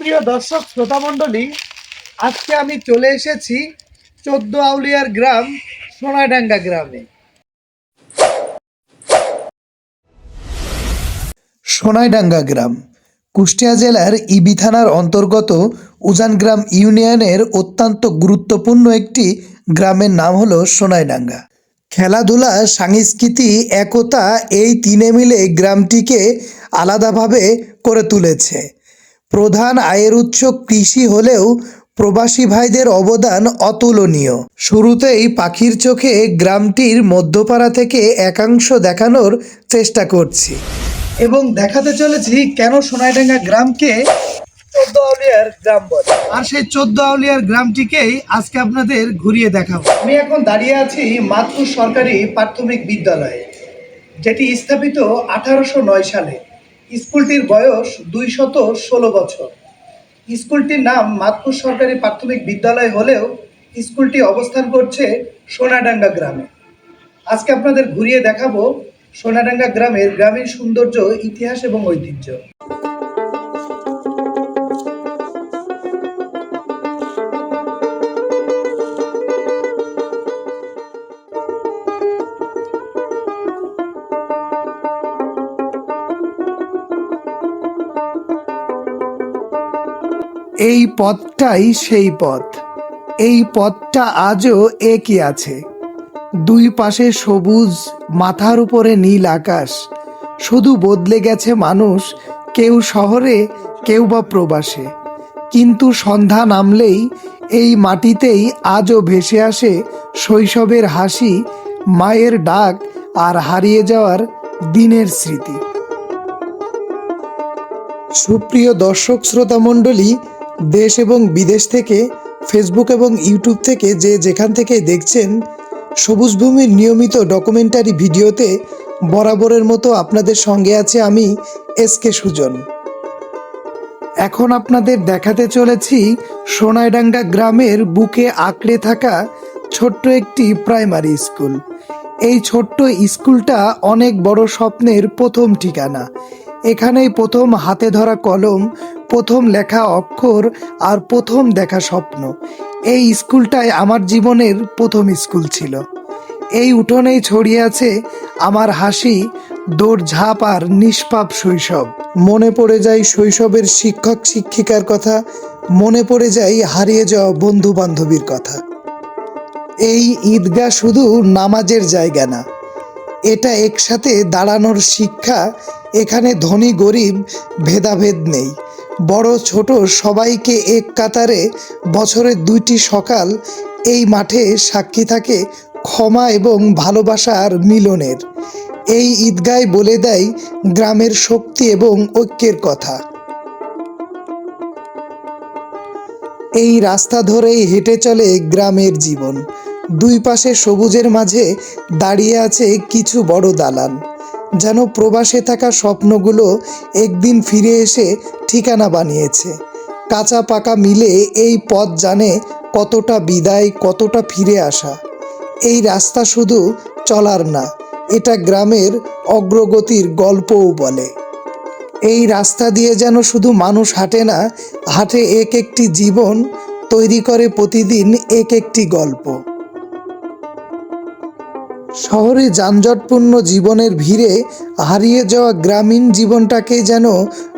সুপ্রিয় দর্শক, শ্রোতা মণ্ডলী, আজকে আমি চলে এসেছি চোদ্দ আউলিয়ার গ্রাম, সোনাডাঙ্গা গ্রামে। সোনাইডাঙ্গা গ্রাম, কুষ্টিয়া জেলার ইবি থানার অন্তর্গত উজানগ্রাম ইউনিয়নের অত্যন্ত গুরুত্বপূর্ণ একটি গ্রামের নাম হলো সোনাইডাঙ্গা। খেলাধুলা, সংস্কৃতি, একতা এই তিনে মিলে গ্রামটিকে আলাদাভাবে করে তুলেছে। প্রধান আয়ের উৎস কৃষি হলেও প্রবাসী ভাইদের অবদান অতুলনীয়। শুরুতেই পাখির চোখে গ্রামটির মধ্যপাড়া থেকে একাংশ দেখানোর চেষ্টা করছি। এবং দেখাতে চলেছি কেন সোনাইডাঙ্গা গ্রামকে? চোদ্দ আউলিয়ার গ্রাম বলে। আর সেই চোদ্দ আউলিয়ার গ্রামটিকেই আজকে আপনাদের ঘুরিয়ে দেখাবো। আমি এখন দাঁড়িয়ে আছি মাতপুর সরকারি প্রাথমিক বিদ্যালয়ে যেটি স্থাপিত আঠারোশো নয় সালে। স্কুলটির বয়স দুইশত ষোলো বছর। স্কুলটির নাম মাতপুর সরকারি প্রাথমিক বিদ্যালয় হলেও স্কুলটি অবস্থান করছে সোনাডাঙ্গা গ্রামে। আজকে আপনাদের ঘুরিয়ে দেখাবো সোনাডাঙ্গা গ্রামের গ্রামীণ সৌন্দর্য, ইতিহাস এবং ঐতিহ্য। এই পথটাই সেই পথ। এই পথটা আজও একই আছে। দুই পাশে সবুজ, মাথার উপরে নীল আকাশ। শুধু বদলে গেছে মানুষ, কেউ শহরে, কেউ বা প্রবাসে। কিন্তু সন্ধ্যা নামলেই এই মাটিতেই আজও ভেসে আসে শৈশবের হাসি, মায়ের ডাক আর হারিয়ে যাওয়ার দিনের স্মৃতি। সুপ্রিয় দর্শক শ্রোতা মণ্ডলী দেশ এবং বিদেশ থেকে ফেসবুক এবং ইউটিউব থেকে যে যেখান থেকে দেখছেন সবুজ ভূমির নিয়মিত ডকুমেন্টারি ভিডিওতে বরাবরের মতো আপনাদের সঙ্গে আছে আমি এস কে সুজন। এখন আপনাদের দেখাতে চলেছি সোনাইডাঙ্গা গ্রামের বুকে আঁকড়ে থাকা ছোট্ট একটি প্রাইমারি স্কুল। এই ছোট্ট স্কুলটা অনেক বড় স্বপ্নের প্রথম ঠিকানা। এখানেই প্রথম হাতে ধরা কলম প্রথম লেখা অক্ষর আর প্রথম দেখা স্বপ্ন। এই স্কুলটাই আমার জীবনের প্রথম স্কুল ছিল। এই উঠোনেই ছড়িয়ে আছে আমার হাসি দৌড়ঝাঁপ আর নিষ্পাপ শৈশব। মনে পড়ে যায় শৈশবের শিক্ষক শিক্ষিকার কথা, মনে পড়ে যায় হারিয়ে যাওয়া বন্ধু বান্ধবীর কথা। এই ঈদগাহ শুধু নামাজের জায়গা না, এটা একসাথে দাঁড়ানোর শিক্ষা, এখানে ধনী গরিব ভেদাভেদ নেই। বড় ছোট সবাইকে এক কাতারে বছরের দুইটি সকাল এই মাঠে সাক্ষী থাকে ক্ষমা এবং ভালোবাসার মিলনের। এই ঈদগায় বলে দেয় গ্রামের শক্তি এবং ঐক্যের কথা। এই রাস্তা ধরেই হেঁটে চলে গ্রামের জীবন। দুই পাশে সবুজের মাঝে দাঁড়িয়ে আছে কিছু বড় দালান। যেন প্রবাসে থাকা স্বপ্নগুলো একদিন ফিরে এসে ঠিকানা বানিয়েছে। কাঁচা পাকা মিলে এই পথ জানে কতটা বিদায়, কতটা ফিরে আসা। এই রাস্তা শুধু চলার না, এটা গ্রামের অগ্রগতির গল্পও বলে। এই রাস্তা দিয়ে যেন শুধু মানুষ হাঁটে না, হাঁটে এক একটি জীবন, তৈরি করে প্রতিদিন এক একটি গল্প। শহরে যানজটপূর্ণ জীবনের ভিড়ে হারিয়ে যাওয়া গ্রামীণ জীবনটাকে যেন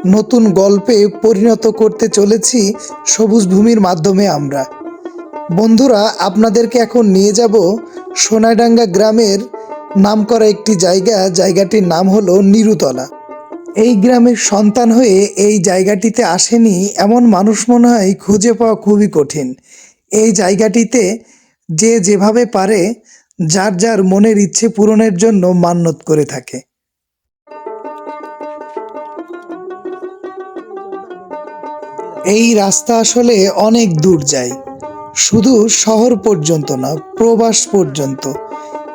নতুন গল্পে পরিণত করতে চলেছি সবুজ ভূমির মাধ্যমে আমরা। বন্ধুরা, আপনাদেরকে এখন নিয়ে যাব সোনাডাঙ্গা গ্রামের নাম করা একটি জায়গা। জায়গাটির নাম হলো নিরুতলা। এই গ্রামের সন্তান হয়ে এই জায়গাটিতে আসেনি এমন মানুষ মনে হয় খুঁজে পাওয়া খুবই কঠিন। এই জায়গাটিতে যে যেভাবে পারে যার যার মনের ইচ্ছে পূরণের জন্য মান্যত করে থাকে। এই রাস্তা আসলে অনেক দূর যায়। শুধু শহর পর্যন্ত না, প্রবাস পর্যন্ত।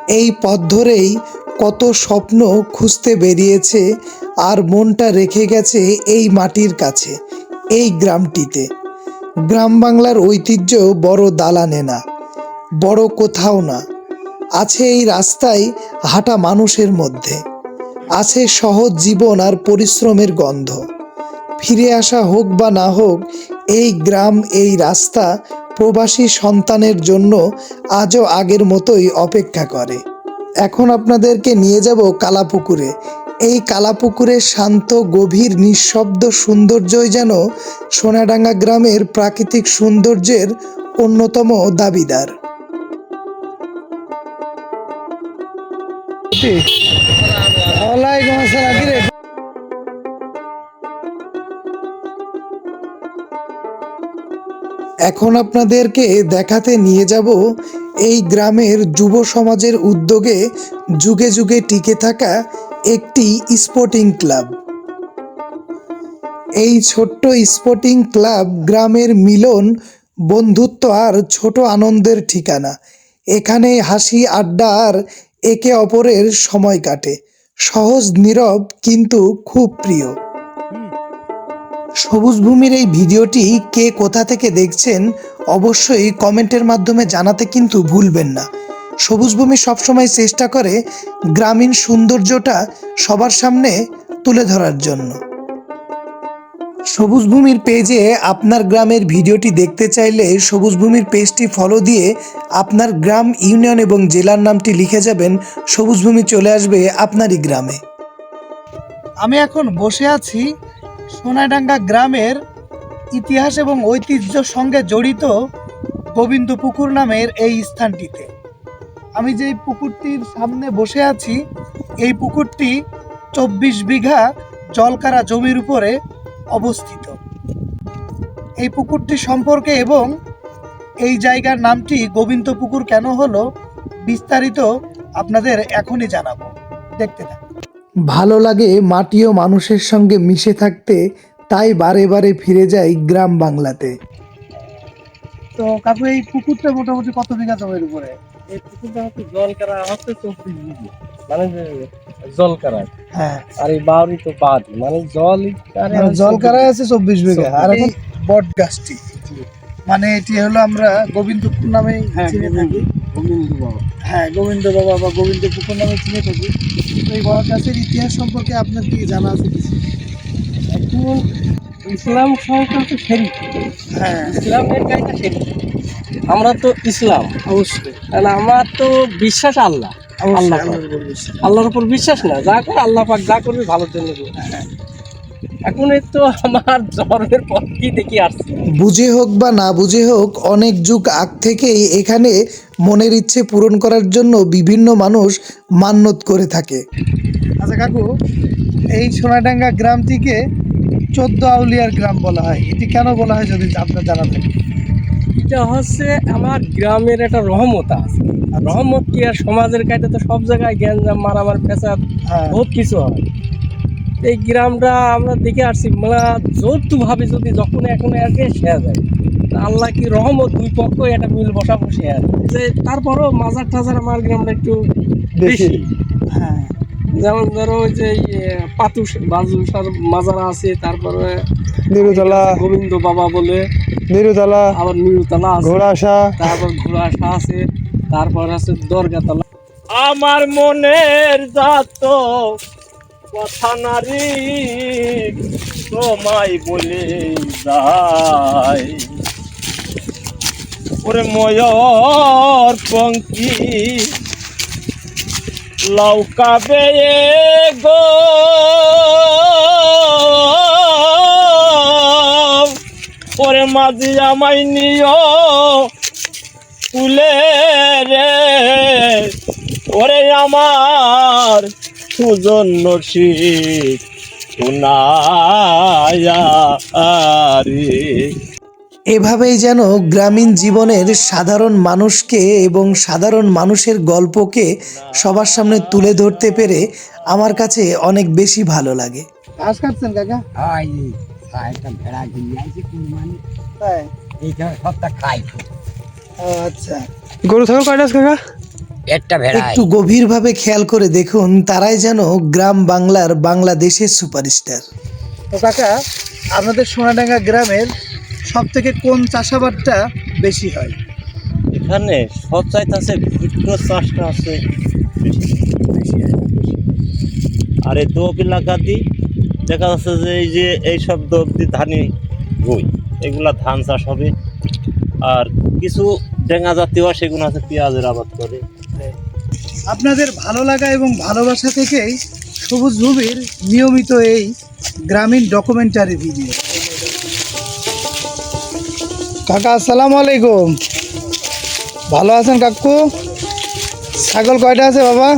এই পথ ধরেই কত স্বপ্ন খুঁজতে বেরিয়েছে আর মনটা রেখে গেছে এই মাটির কাছে, এই গ্রামটিতে। গ্রাম বাংলার ঐতিহ্য বড় দালানে না, বড় কোথাও না। আছে এই রাস্তায় হাঁটা মানুষের মধ্যে। আছে সহজ জীবন আর পরিশ্রমের গন্ধ। ফিরে আসা হোক বা না হোক, এই গ্রাম, এই রাস্তা প্রবাসী সন্তানের জন্য আজও আগের মতোই অপেক্ষা করে। এখন আপনাদেরকে নিয়ে যাব কালাপুকুরে। এই কালাপুকুরের শান্ত, গভীর, নিঃশব্দ সৌন্দর্যই যেন সোনাডাঙ্গা গ্রামের প্রাকৃতিক সৌন্দর্যের অন্যতম দাবিদার। ওয়ালাইকুম আসসালাম কিরে এখন আপনাদেরকে দেখাতে নিয়ে যাব এই গ্রামের যুব সমাজের উদ্যোগে যুগে যুগে টিকে থাকা একটি স্পোর্টিং ক্লাব। এই ছোট্ট স্পোর্টিং ক্লাব গ্রামের মিলন, বন্ধুত্ব আর ছোট আনন্দের ঠিকানা। এখানে হাসি, আড্ডা আর একে অপরের সময় কাটে। সহজ, নীরব, কিন্তু খুব প্রিয়। সবুজ ভূমির এই ভিডিওটি কে কোথা থেকে দেখছেন অবশ্যই কমেন্টের মাধ্যমে জানাতে কিন্তু ভুলবেন না। সবুজ ভূমি সবসময় চেষ্টা করে গ্রামীণ সৌন্দর্যটা সবার সামনে তুলে ধরার জন্য। সবুজ ভূমির পেজে আপনার গ্রামের ভিডিওটি দেখতে চাইলে সবুজ ভূমির পেজটি ফলো দিয়ে আপনার গ্রাম, ইউনিয়ন এবং জেলার নামটি লিখে যাবেন সবুজ ভূমি চলে আসবে আপনারই গ্রামে। আমি এখন বসে আছি সোনাডাঙ্গা গ্রামের ইতিহাস এবং ঐতিহ্যর সঙ্গে জড়িত গোবিন্দ পুকুর নামের এই স্থানটিতে। আমি যেই পুকুরটির সামনে বসে আছি, এই পুকুরটি চব্বিশ বিঘা জলকারা জমির উপরে অবস্থিত। এই পুকুরটি সম্পর্কে এবং এই জায়গার নামটি গোবিন্দ পুকুর কেন হলো বিস্তারিত আপনাদের এখনই জানাব। দেখতে থাকুন। ভালো লাগে মাটি ও মানুষের সঙ্গে মিশে থাকতে তাই বারে বারে ফিরে যাই গ্রাম বাংলাতে। তো কাকু এই পুকুরটা মোটামুটি কত বিঘা জমির উপরে? এই পুকুরটা হচ্ছে জল করা হচ্ছে চব্বিশ বিঘে। মানে হ্যাঁ। আর এই বাউরি তো বাদ মানে জল মানে আছে চব্বিশ বিঘা। আর এখন বট গাছটি মানে এটি হলো আমরা গোবিন্দপুর নামে হ্যাঁ চিনে থাকি। গোবিন্দ বাবা। হ্যাঁ গোবিন্দ বাবা বা গোবিন্দ পুকুর নামে চিনে থাকি। তো এই বট গাছের ইতিহাস সম্পর্কে আপনার কি জানা আছে কিছু? এখন ইসলাম শরীফ হ্যাঁ। ইসলামের আমরা তো ইসলাম। অবশ্যই। তাহলে আমার তো বিশ্বাস আল্লাহ। আল্লাহ আল্লাহর উপর বিশ্বাস। না যা করে আল্লাহ পাক যা করবে ভালোর জন্য করবে। এখন এই তো আমার জন্মের পর কি দেখি আসছে। বুঝে হোক বা না বুঝে হোক অনেক যুগ আগ থেকেই এখানে মনের ইচ্ছে পূরণ করার জন্য বিভিন্ন মানুষ মান্যত করে থাকে। আচ্ছা কাকু এই সোনাডাঙ্গা গ্রামটিকে চোদ্দ আউলিয়ার গ্রাম বলা হয়। এটি কেন বলা হয় যদি আপনার জানা থাকে? এটা হচ্ছে আমার গ্রামের একটা রহমত আছে। আর রহমত কি আর সমাজের কাছে তো সব জায়গায় গ্যাঞ্জাম মারামার ফেসাদ হ্যাঁ। বহুত কিছু হয়। এই গ্রামটা আমরা দেখে আসছি মানে যৌথভাবে যদি যখন এখন এসে শেয়া যায় আল্লাহ কি রহমত দুই পক্ষ একটা মিল বসা বসে আছে। যে তারপরও মাজার টাজার আমার গ্রামটা একটু বেশি। হ্যাঁ। যেমন ধরো ওই যে পাতুস বাজুসার মাজার আছে তারপরে নিরুতলা। গোবিন্দ বাবা বলে। নিরুতলা। আবার নিরুতলা আছে। ঘোড়াশা তারপর ঘোড়াশা আছে তারপর আছে দরগাতলা। আমার মনের যাত কথা নারী তোমায় বলে যায়। ওরে ময়র পঙ্কি লৌকাবে গো। ওরে মাঝি আমায় নিও তুলে রে। ওরে আমার সুজন নসিক শোনায়া রে। এভাবেই যেন গ্রামীণ জীবনের সাধারণ মানুষকে এবং সাধারণ মানুষের গল্পকে সবার সামনে তুলে ধরতে পেরে আমার কাছে অনেক বেশি ভালো লাগে। ঘাস কাটছেন কাকা? একটা ভেড়া কিনে আইছে কুরবানি তাই? এইটা সবটা খাই আচ্ছা। গরু ছাগল কয়টা আছে কাকা? একটা ভেড়া একটু গভীরভাবে খেয়াল করে দেখুন তারাই যেন গ্রাম বাংলার বাংলাদেশের সুপারস্টার। তো কাকা আপনাদের সোনাডাঙ্গা গ্রামের সব থেকে কোন চাষাবাদটা বেশি হয়? এখানে সচাইতে আছে ভুট্টো চাষটা আছে আর এই দোক এলাকা দি দেখা যাচ্ছে যে এই যে এই শব্দ অব্দি ধানি বই এগুলা ধান চাষ হবে। আর কিছু ডেঙ্গা জাতীয় সেগুলো আছে পেঁয়াজের আবাদ করে। আপনাদের ভালো লাগা এবং ভালোবাসা থেকেই সবুজ ভূমির নিয়মিত এই গ্রামীণ ডকুমেন্টারি ভিডিও কাকা আসসালামু আলাইকুম। ভালো আছেন কাকু? ছাগল কয়টা আছে বাবা?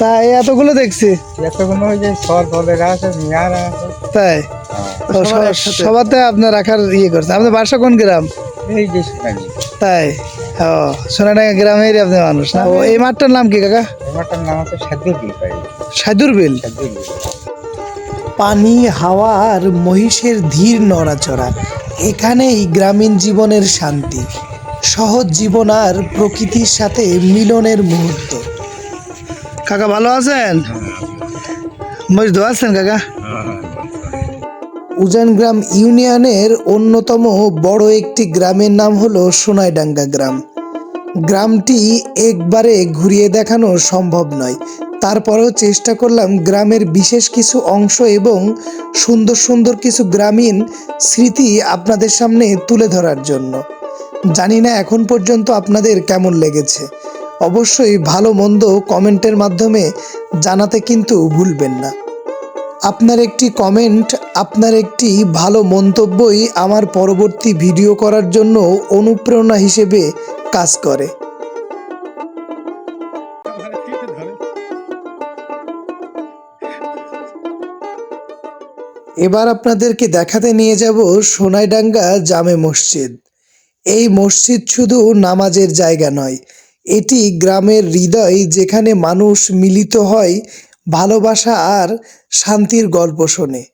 তাই এতগুলো দেখছি। এতগুলো ওই যে সর ফলেরা আছে মিয়ারা আছে। তাই? সবাতে আপনার রাখার ইয়ে করছে। আপনার বাসা কোন গ্রাম? এই যে তাই? ও সোনাডাঙ্গা গ্রামেরই আপনি মানুষ না? ও এই মাঠটার নাম কি কাকা? এমারটার নাম আছে সাদ্দুর বিল সাদুর বিল? সাদ্দুর বিল। পানি হাওয়া আর মহিষের ধীর নড়াচড়া। এখানেই গ্রামীণ জীবনের শান্তি সহজ জীবন আর প্রকৃতির সাথে মিলনের মুহূর্ত। কাকা ভালো আছেন? মহিষ আছেন কাকা? উজানগ্রাম ইউনিয়নের অন্যতম বড় একটি গ্রামের নাম হলো সোনাইডাঙ্গা গ্রাম। গ্রামটি একবারে ঘুরিয়ে দেখানো সম্ভব নয়। তারপরেও চেষ্টা করলাম গ্রামের বিশেষ কিছু অংশ এবং সুন্দর সুন্দর কিছু গ্রামীণ স্মৃতি আপনাদের সামনে তুলে ধরার জন্য। জানি না এখন পর্যন্ত আপনাদের কেমন লেগেছে। অবশ্যই ভালো মন্দ কমেন্টের মাধ্যমে জানাতে কিন্তু ভুলবেন না। আপনার একটি কমেন্ট, আপনার একটি ভালো মন্তব্যই আমার পরবর্তী ভিডিও করার জন্য অনুপ্রেরণা হিসেবে কাজ করে। এবার আপনাদেরকে দেখাতে নিয়ে যাব সোনাইডাঙ্গা জামে মসজিদ। এই মসজিদ শুধু নামাজের জায়গা নয়, এটি গ্রামের হৃদয় যেখানে মানুষ মিলিত হয়, ভালোবাসা আর শান্তির গল্প শোনে।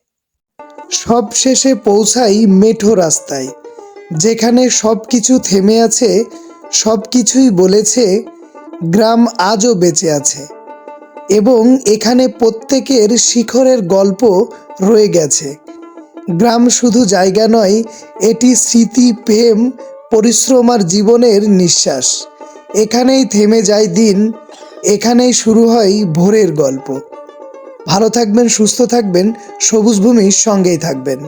সব শেষে পৌঁছাই মেঠো রাস্তায়, যেখানে সব কিছু থেমে আছে সব কিছুই বলেছে, গ্রাম আজও বেঁচে আছে। এবং এখানে প্রত্যেকের শিখরের গল্প রয়ে গেছে। গ্রাম শুধু জায়গা নয়, এটি স্মৃতি, প্রেম, পরিশ্রম আর জীবনের নিঃশ্বাস। এখানেই থেমে যায় দিন, এখানেই শুরু হয় ভোরের গল্প। ভালো থাকবেন, সুস্থ থাকবেন সবুজ ভূমির সঙ্গেই থাকবেন।